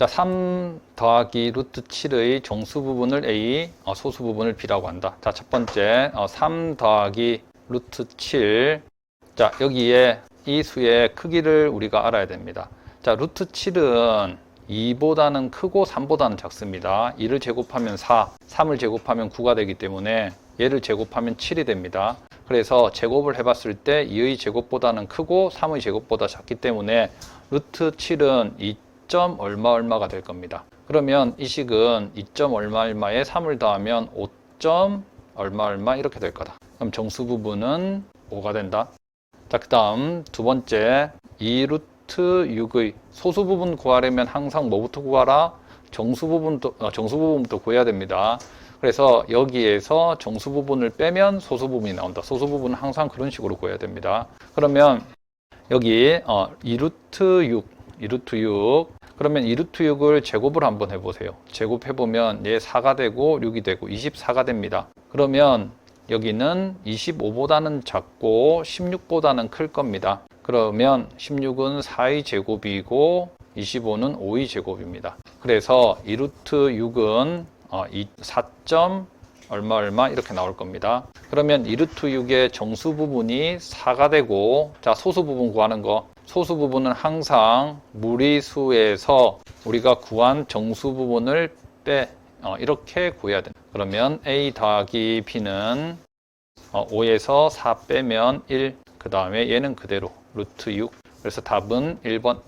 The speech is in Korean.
자, 3 더하기 루트 7의 정수 부분을 A, 어, 소수 부분을 B라고 한다. 자, 첫 번째, 어, 3 더하기 루트 7. 자, 여기에 이 수의 크기를 우리가 알아야 됩니다. 자, 루트 7은 2보다는 크고 3보다는 작습니다. 2를 제곱하면 4, 3을 제곱하면 9가 되기 때문에 얘를 제곱하면 7이 됩니다. 그래서 제곱을 해봤을 때 2의 제곱보다는 크고 3의 제곱보다 작기 때문에 루트 7은 2 점 얼마 얼마가 될 겁니다. 그러면 이 식은 2점 얼마 얼마에 3을 더하면 5점 얼마 얼마 이렇게 될 거다. 그럼 정수 부분은 5가 된다. 자, 그 다음 두 번째 2루트 6의 소수 부분 구하려면 항상 뭐부터 구하라? 정수 부분도, 어, 정수 부분부터 구해야 됩니다. 그래서 여기에서 정수 부분을 빼면 소수 부분이 나온다. 소수 부분은 항상 그런 식으로 구해야 됩니다. 그러면 여기 어, 2루트 6, 2루트 6 그러면 2루트 6을 제곱을 한번 해보세요. 제곱해보면 얘 4가 되고 6이 되고 24가 됩니다. 그러면 여기는 25보다는 작고 16보다는 클 겁니다. 그러면 16은 4의 제곱이고 25는 5의 제곱입니다. 그래서 2루트 6은 어, 4점 얼마 얼마 이렇게 나올 겁니다. 그러면 2루트 6의 정수 부분이 4가 되고 자 소수 부분 구하는 거 소수 부분은 항상 무리수에서 우리가 구한 정수 부분을 빼 어, 이렇게 구해야 됩니다. 그러면 a 더하기 b는 어, 5에서 4 빼면 1, 그 다음에 얘는 그대로 루트 6. 그래서 답은 1번